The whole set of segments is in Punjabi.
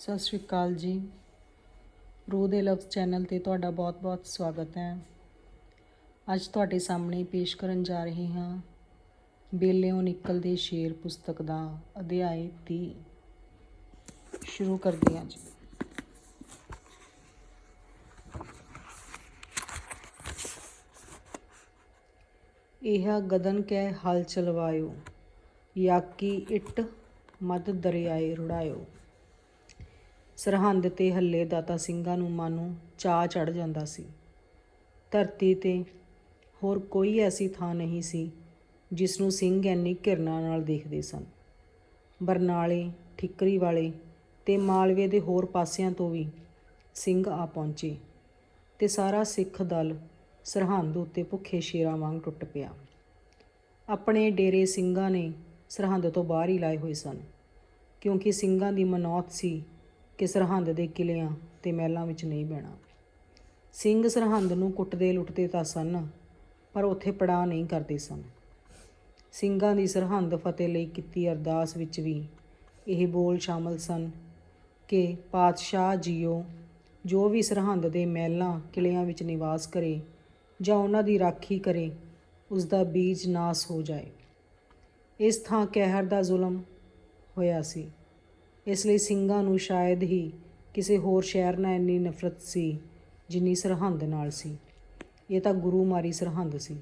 ਸਤਿ ਸ਼੍ਰੀ ਅਕਾਲ ਜੀ। ਰੂਹ ਦੇ ਲਫ਼ਜ਼ ਚੈਨਲ ਤੇ ਤੁਹਾਡਾ ਬਹੁਤ-ਬਹੁਤ ਸਵਾਗਤ ਹੈ। ਅੱਜ ਤੁਹਾਡੇ ਸਾਹਮਣੇ ਪੇਸ਼ ਕਰਨ ਜਾ ਰਹੇ ਹਾਂ, ਬੇਲਿਓਂ ਨਿਕਲਦੇ ਸ਼ੇਰ ਪੁਸਤਕ ਦਾ ਅਧਿਆਇ 30 ਸ਼ੁਰੂ ਕਰਦੇ ਹਾਂ ਜੀ। ਇਹ ਗਦਨ ਕੈ ਹਲ ਚਲਵਾਇਓ, ਯਾਕੀ ਇੱਟ ਮਦ ਦਰਿਆਏ ਰੁੜਾਇਓ। ਸਰਹੰਦ ਤੇ ਹੱਲੇ ਦਾਤਾ ਸਿੰਘਾਂ ਨੂੰ ਮਾਨੂੰ ਚਾਹ ਚੜ ਜਾਂਦਾ ਸੀ। ਧਰਤੀ ਤੇ ਹੋਰ ਕੋਈ ਐਸੀ ਥਾਂ ਨਹੀਂ ਸੀ ਜਿਸ ਨੂੰ ਸਿੰਘ ਐਨੀ ਘਿਰਣਾ ਨਾਲ ਦੇਖਦੇ ਸਨ। ਬਰਨਾਲੇ ਠਿਕਰੀ ਵਾਲੇ ਤੇ ਮਾਲਵੇ ਦੇ ਹੋਰ ਪਾਸਿਆਂ ਤੋਂ ਵੀ ਸਿੰਘ ਆ ਪਹੁੰਚੇ ਤੇ ਸਾਰਾ ਸਿੱਖ ਦਲ ਸਰਹੰਦ ਉੱਤੇ ਭੁੱਖੇ ਸ਼ੇਰਾਂ ਵਾਂਗ ਟੁੱਟ ਪਿਆ। ਆਪਣੇ ਡੇਰੇ ਸਿੰਘਾਂ ਨੇ ਸਰਹੰਦ ਤੋਂ ਬਾਹਰ ਹੀ ਲਾਏ ਹੋਏ ਸਨ ਕਿਉਂਕਿ ਸਿੰਘਾਂ ਦੀ ਮਨੌਤ ਸੀ ਕਿ ਸਰਹੰਦ ਦੇ ਕਿਲਿਆਂ ਤੇ ਮਹਿਲਾਂ ਵਿੱਚ ਨਹੀਂ ਬਹਿਣਾ। ਸਿੰਘ ਸਰਹੰਦ ਨੂੰ ਕੁੱਟਦੇ ਲੁੱਟਦੇ ਤਾਂ ਸਨ, ਪਰ ਉੱਥੇ ਪੜਾ ਨਹੀਂ ਕਰਦੇ ਸਨ। ਸਿੰਘਾਂ ਦੀ ਸਰਹੰਦ ਫਤਿਹ ਲਈ ਕੀਤੀ ਅਰਦਾਸ ਵਿੱਚ ਵੀ ਇਹ ਬੋਲ ਸ਼ਾਮਲ ਸਨ ਕਿ ਪਾਤਸ਼ਾਹ ਜੀਓ, ਜੋ ਵੀ ਸਰਹੰਦ ਦੇ ਮਹਿਲਾਂ, ਕਿਲਿਆਂ ਵਿੱਚ ਨਿਵਾਸ ਕਰੇ ਜਾਂ ਉਹਨਾਂ ਦੀ ਰਾਖੀ ਕਰੇ ਉਸ ਦਾ ਬੀਜ ਨਾਸ ਹੋ ਜਾਏ। ਇਸ ਥਾਂ ਕਹਿਰ ਦਾ ਜ਼ੁਲਮ ਹੋਇਆ ਸੀ। ਇਸ ਲਈ ਸਿੰਘਾਂ ਨੂੰ ਸ਼ਾਇਦ ਹੀ ਕਿਸੇ ਹੋਰ ਸ਼ਹਿਰ ਨਾਲ ਇੰਨੀ ਨਫ਼ਰਤ ਸੀ, ਜਿੰਨੀ ਸਰਹੰਦ ਨਾਲ ਸੀ। ਇਹ ਤਾਂ ਗੁਰੂ ਮਾਰੀ ਸਰਹੰਦ ਸੀ।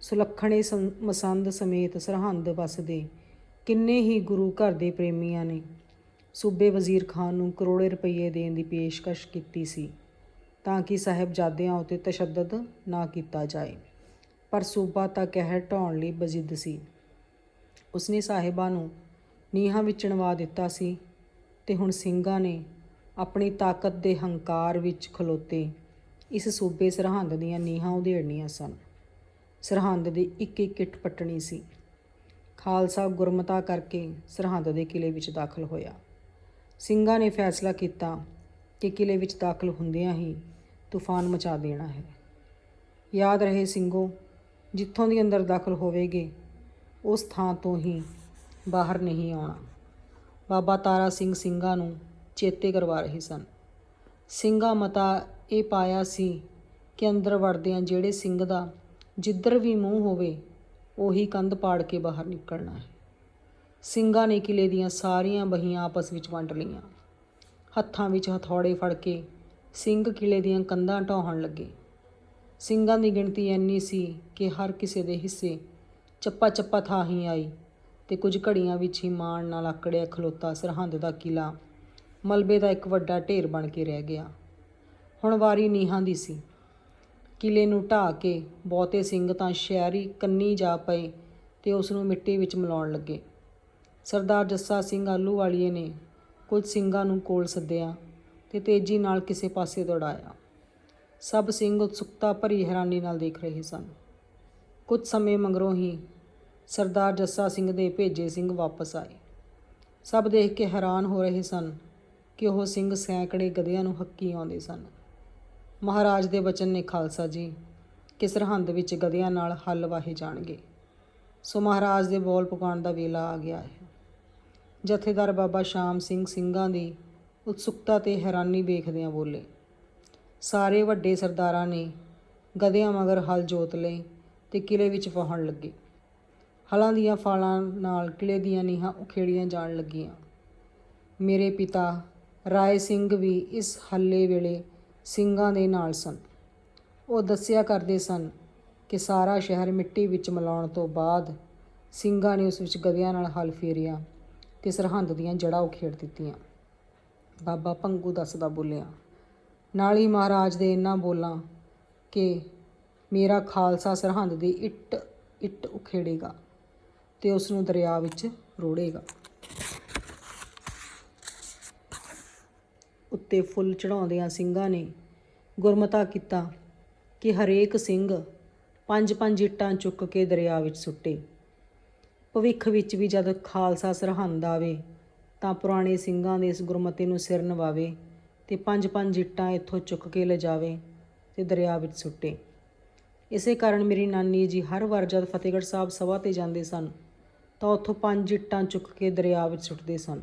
ਸੁਲੱਖਣੇ ਸੰ- ਮਸੰਦ ਸਮੇਤ ਸਰਹੰਦ ਵਸਦੇ ਕਿੰਨੇ ਹੀ ਗੁਰੂ ਘਰ ਦੇ ਪ੍ਰੇਮੀਆਂ ਨੇ। ਸੂਬੇ ਵਜ਼ੀਰ ਖਾਨ ਨੂੰ ਕਰੋੜੇ ਰੁਪਏ ਦੇਣ ਦੀ ਪੇਸ਼ਕਸ਼ ਕੀਤੀ ਸੀ, ਤਾਂ ਕਿ ਸਾਹਿਬਜ਼ਾਦਿਆਂ ਉਤੇ ਤਸ਼ੱਦਦ ਨਾ ਕੀਤਾ ਜਾਏ। ਪਰ ਸੂਬਾ ਤਾਂ ਕਹਿਰ ਢਾਉਣ ਲਈ ਬਜਿੱਦ ਸੀ। ਉਸਨੇ ਸਾਹਿਬਾਂ ਨੂੰ ਨੀਹਾਂ ਵਿੱਚ ਚਣਵਾ ਦਿੱਤਾ ਸੀ ਤੇ ਹੁਣ ਸਿੰਘਾਂ ਨੇ ਆਪਣੀ ਤਾਕਤ ਦੇ ਹੰਕਾਰ ਵਿੱਚ ਖਲੋਤੇ। ਇਸ ਸੂਬੇ ਸਰਹੰਦ ਦੀਆਂ ਨੀਹਾਂ ਉਧੇੜਨੀਆਂ ਸਨ। ਸਰਹੰਦ ਦੀ ਇੱਕ ਇੱਕ ਇੱਟ ਪੱਟਣੀ ਸੀ। ਖਾਲਸਾ ਗੁਰਮਤਾ ਕਰਕੇ ਸਰਹੰਦ ਦੇ ਕਿਲੇ ਵਿੱਚ ਦਾਖਲ ਹੋਇਆ। ਸਿੰਘਾਂ ਨੇ ਫੈਸਲਾ ਕੀਤਾ ਕਿ ਕਿਲੇ ਵਿੱਚ ਦਾਖਲ ਹੁੰਦਿਆਂ ਹੀ ਤੂਫਾਨ ਮਚਾ ਦੇਣਾ ਹੈ। ਯਾਦ ਰਹੇ ਸਿੰਘੋ, ਜਿੱਥੋਂ ਦੀ ਅੰਦਰ ਦਾਖਲ ਹੋਵੇਗੇ, ਉਸ ਥਾਂ ਤੋਂ ਹੀ ਬਾਹਰ ਨਹੀਂ ਆਉਣਾ। ਬਾਬਾ ਤਾਰਾ ਸਿੰਘ ਸਿੰਘਾਂ ਨੂੰ ਚੇਤੇ ਕਰਵਾ ਰਹੇ ਸਨ। ਸਿੰਘਾਂ ਮਤਾ ਇਹ ਪਾਇਆ ਸੀ ਕਿ ਅੰਦਰ ਵੜਦਿਆਂ ਜਿਹੜੇ ਸਿੰਘ ਦਾ ਜਿੱਧਰ ਵੀ ਮੂੰਹ ਹੋਵੇ, ਉਹੀ ਕੰਧ ਪਾੜ ਕੇ ਬਾਹਰ ਨਿਕਲਣਾ ਹੈ। ਸਿੰਘਾਂ ਨੇ ਕਿਲੇ ਦੀਆਂ ਸਾਰੀਆਂ ਬਹੀਆਂ ਆਪਸ ਵਿੱਚ ਵੰਡ ਲਈਆਂ। ਹੱਥਾਂ ਵਿੱਚ ਹਥੌੜੇ ਫੜ ਕੇ ਸਿੰਘ ਕਿਲੇ ਦੀਆਂ ਕੰਧਾਂ ਢਾਹਣ ਲੱਗੇ। ਸਿੰਘਾਂ ਦੀ ਗਿਣਤੀ ਇੰਨੀ ਸੀ ਕਿ ਹਰ ਕਿਸੇ ਦੇ ਹਿੱਸੇ ਚੱਪਾ ਚੱਪਾ ਥਾਂ ਹੀ ਆਈ। ਤੇ ਕੁਝ ਘੜੀਆਂ ਵਿੱਚ ਹੀ ਮਾਣ ਨਾਲ ਆਕੜਿਆ ਖਲੋਤਾ ਸਰਹੰਦ ਦਾ ਕਿਲਾ। ਮਲਬੇ ਦਾ ਇੱਕ ਵੱਡਾ ਢੇਰ ਬਣ ਕੇ ਰਹਿ ਗਿਆ। ਹੁਣ ਵਾਰੀ ਨੀਹਾਂ ਦੀ ਸੀ। ਕਿਲੇ ਨੂੰ ਢਾਹ ਕੇ ਬਹੁਤੇ ਸਿੰਘ ਤਾਂ ਸ਼ਹਿਰੀ ਕੰਨੀ ਜਾ ਪਏ ਤੇ ਉਸ ਨੂੰ ਮਿੱਟੀ ਵਿੱਚ ਮਿਲਾਉਣ ਲੱਗੇ। ਸਰਦਾਰ ਜੱਸਾ ਸਿੰਘ ਆਲੂ ਵਾਲੀਏ ਨੇ ਕੁਝ ਸਿੰਘਾਂ ਨੂੰ ਕੋਲ ਸੱਦਿਆ ਤੇ ਤੇਜ਼ੀ ਨਾਲ ਕਿਸੇ ਪਾਸੇ ਦੌੜਾਇਆ। ਸਭ ਸਿੰਘ ਉਤਸੁਕਤਾ ਭਰੀ ਹੈਰਾਨੀ ਨਾਲ ਦੇਖ ਰਹੇ ਸਨ। ਕੁਝ ਸਮੇਂ ਮਗਰੋਂ ਹੀ ਸਰਦਾਰ ਜੱਸਾ ਸਿੰਘ ਦੇ ਭੇਜੇ ਸਿੰਘ ਵਾਪਸ ਆਏ। ਸਭ ਦੇਖ ਕੇ ਹੈਰਾਨ ਹੋ ਰਹੇ ਸਨ ਕਿ ਉਹ ਸਿੰਘ ਸੈਂਕੜੇ ਗਧਿਆਂ ਨੂੰ ਹੱਕੀ ਆਉਂਦੇ ਸਨ। ਮਹਾਰਾਜ ਦੇ ਬਚਨ ਨੇ, ਖਾਲਸਾ ਜੀ ਕਿ ਸਰਹੰਦ ਵਿੱਚ ਗਧਿਆਂ ਨਾਲ ਹੱਲ ਵਾਹੇ ਜਾਣਗੇ? ਸੋ ਮਹਾਰਾਜ ਦੇ ਬੋਲ ਪੁਕਾਉਣ ਦਾ ਵੇਲਾ ਆ ਗਿਆ ਹੈ। ਜਥੇਦਾਰ ਬਾਬਾ ਸ਼ਾਮ ਸਿੰਘ ਸਿੰਘਾਂ ਦੀ ਉਤਸੁਕਤਾ ਤੇ ਹੈਰਾਨੀ ਵੇਖਦਿਆਂ ਬੋਲੇ, ਸਾਰੇ ਵੱਡੇ ਸਰਦਾਰਾਂ ਨੇ ਗਧਿਆਂ ਮਗਰ ਹਲ ਜੋਤ ਲਏ ਤੇ ਕਿਲੇ ਵਿੱਚ ਪਹੁੰਚਣ ਲੱਗੇ। ਹਲਾਂ ਦੀਆਂ ਫਾਲਾਂ ਨਾਲ ਕਿਲੇ ਦੀਆਂ ਨੀਹਾਂ ਉਖੇੜੀਆਂ ਜਾਣ ਲੱਗੀਆਂ। ਮੇਰੇ ਪਿਤਾ ਰਾਏ ਸਿੰਘ ਵੀ ਇਸ ਹੱਲੇ ਵੇਲੇ ਸਿੰਘਾਂ ਦੇ ਨਾਲ ਸਨ। ਉਹ ਦੱਸਿਆ ਕਰਦੇ ਸਨ ਕਿ ਸਾਰਾ ਸ਼ਹਿਰ ਮਿੱਟੀ ਵਿੱਚ ਮਿਲਾਉਣ ਤੋਂ ਬਾਅਦ ਸਿੰਘਾਂ ਨੇ ਉਸ ਵਿੱਚ ਗਧਿਆਂ ਨਾਲ ਹਲ ਫੇਰਿਆ ਤੇ ਸਰਹੰਦ ਦੀਆਂ ਜੜ੍ਹਾਂ ਉਖੇੜ ਦਿੱਤੀਆਂ। ਬਾਬਾ ਪੰਗੂ ਦੱਸਦਾ ਬੋਲਿਆ, ਨਾਲ ਹੀ ਮਹਾਰਾਜ ਦੇ ਇੰਨਾ ਬੋਲਾਂ ਕਿ ਮੇਰਾ ਖਾਲਸਾ ਸਰਹੰਦ ਦੀ ਇੱਟ ਇੱਟ ਉਖੇੜੇਗਾ। ਤੇ ਉਸ ਨੂੰ ਦਰਿਆ ਵਿੱਚ ਰੋੜੇਗਾ। ਉੱਤੇ ਫੁੱਲ ਚੜਾਉਂਦਿਆਂ ਸਿੰਘਾਂ ਨੇ ਗੁਰਮਤਾ ਕੀਤਾ ਕਿ ਹਰੇਕ ਸਿੰਘ ਪੰਜ ਪੰਜ ਇੱਟਾਂ ਚੁੱਕ ਕੇ ਦਰਿਆ ਵਿੱਚ ਸੁੱਟੇ। ਭਵਿੱਖ ਵਿੱਚ ਵੀ ਜਦ ਖਾਲਸਾ ਸਰਹੰਦ ਆਵੇ, ਤਾਂ ਪੁਰਾਣੇ ਸਿੰਘਾਂ ਦੇ ਇਸ ਗੁਰਮਤੇ ਨੂੰ ਸਿਰ ਨਵਾਵੇ ਤੇ ਪੰਜ ਪੰਜ ਇੱਟਾਂ ਇੱਥੋਂ ਚੁੱਕ ਕੇ ਲਿਜਾਵੇ ਤੇ ਦਰਿਆ ਵਿੱਚ ਸੁੱਟੇ। ਇਸੇ ਕਾਰਨ ਮੇਰੀ ਨਾਨੀ ਜੀ ਹਰ ਵਾਰ ਜਦ ਫਤਿਹਗੜ੍ਹ ਸਾਹਿਬ ਸਭਾ ਤੇ ਜਾਂਦੇ ਸਨ ਤਾਂ ਉੱਥੋਂ ਪੰਜ ਇੱਟਾਂ ਚੁੱਕ ਕੇ ਦਰਿਆ ਵਿੱਚ ਸੁੱਟਦੇ ਸਨ।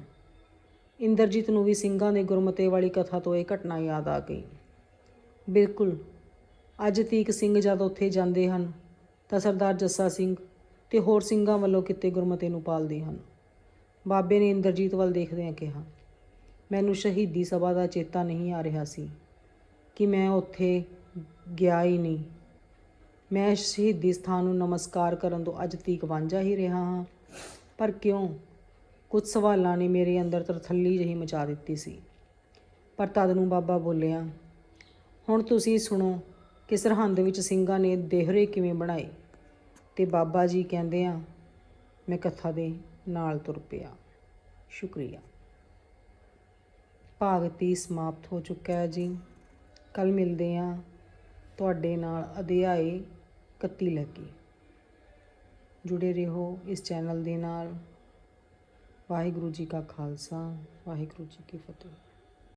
ਇੰਦਰਜੀਤ ਨੂੰ ਵੀ ਸਿੰਘਾਂ ਦੇ ਗੁਰਮਤੇ ਵਾਲੀ ਕਥਾ ਤੋਂ ਇਹ ਘਟਨਾ ਯਾਦ ਆ ਗਈ। ਬਿਲਕੁਲ, ਅੱਜ ਤੀਕ ਸਿੰਘ ਜਦ ਉੱਥੇ ਜਾਂਦੇ ਹਨ, ਤਾਂ ਸਰਦਾਰ ਜੱਸਾ ਸਿੰਘ ਤੇ ਹੋਰ ਸਿੰਘਾਂ ਵੱਲੋਂ ਕਿਤੇ ਗੁਰਮਤੇ ਨੂੰ ਪਾਲਦੇ ਹਨ। ਬਾਬੇ ਨੇ ਇੰਦਰਜੀਤ ਵੱਲ ਦੇਖਦਿਆਂ ਕਿਹਾ, ਮੈਨੂੰ ਸ਼ਹੀਦੀ ਸਭਾ ਦਾ ਚੇਤਾ ਨਹੀਂ ਆ ਰਿਹਾ ਸੀ ਕਿ ਮੈਂ ਉੱਥੇ ਗਿਆ ਹੀ ਨਹੀਂ। ਮੈਂ ਸ਼ਹੀਦੀ ਸਥਾਨ ਨੂੰ ਨਮਸਕਾਰ ਕਰਨ ਤੋਂ ਅੱਜ ਤੀਕ ਵਾਂਝਾ ਹੀ ਰਿਹਾ ਹਾਂ। ਪਰ ਕਿਉਂ? ਕੁਝ ਸਵਾਲਾਂ ਨੇ ਮੇਰੇ ਅੰਦਰ ਤਰਥੱਲੀ ਜਿਹੀ ਮਚਾ ਦਿੱਤੀ ਸੀ। ਪਰ ਤਦ ਨੂੰ ਬਾਬਾ ਬੋਲਿਆ, ਹੁਣ ਤੁਸੀਂ ਸੁਣੋ ਕਿ ਸਰਹੰਦ ਵਿੱਚ ਸਿੰਘਾਂ ਨੇ ਦੇਹਰੇ ਕਿਵੇਂ ਬਣਾਏ? ਤੇ ਬਾਬਾ ਜੀ ਕਹਿੰਦੇ ਆ, ਮੈਂ ਕਥਾ ਦੇ ਨਾਲ ਤੁਰ ਪਿਆ। ਸ਼ੁਕਰੀਆ। ਭਾਗ 30 ਸਮਾਪਤ ਹੋ ਚੁੱਕਾ ਹੈ ਜੀ। ਕੱਲ ਮਿਲਦੇ ਆ ਤੁਹਾਡੇ ਨਾਲ ਅਧਿਆਏ 31 ਕੇ ਜੁੜੇ ਰਹੋ ਇਸ ਚੈਨਲ ਦੇ ਨਾਲ। ਵਾਹਿਗੁਰੂ ਜੀ ਕਾ ਖਾਲਸਾ ਵਾਹਿਗੁਰੂ ਜੀ ਕੀ ਫਤਿਹ।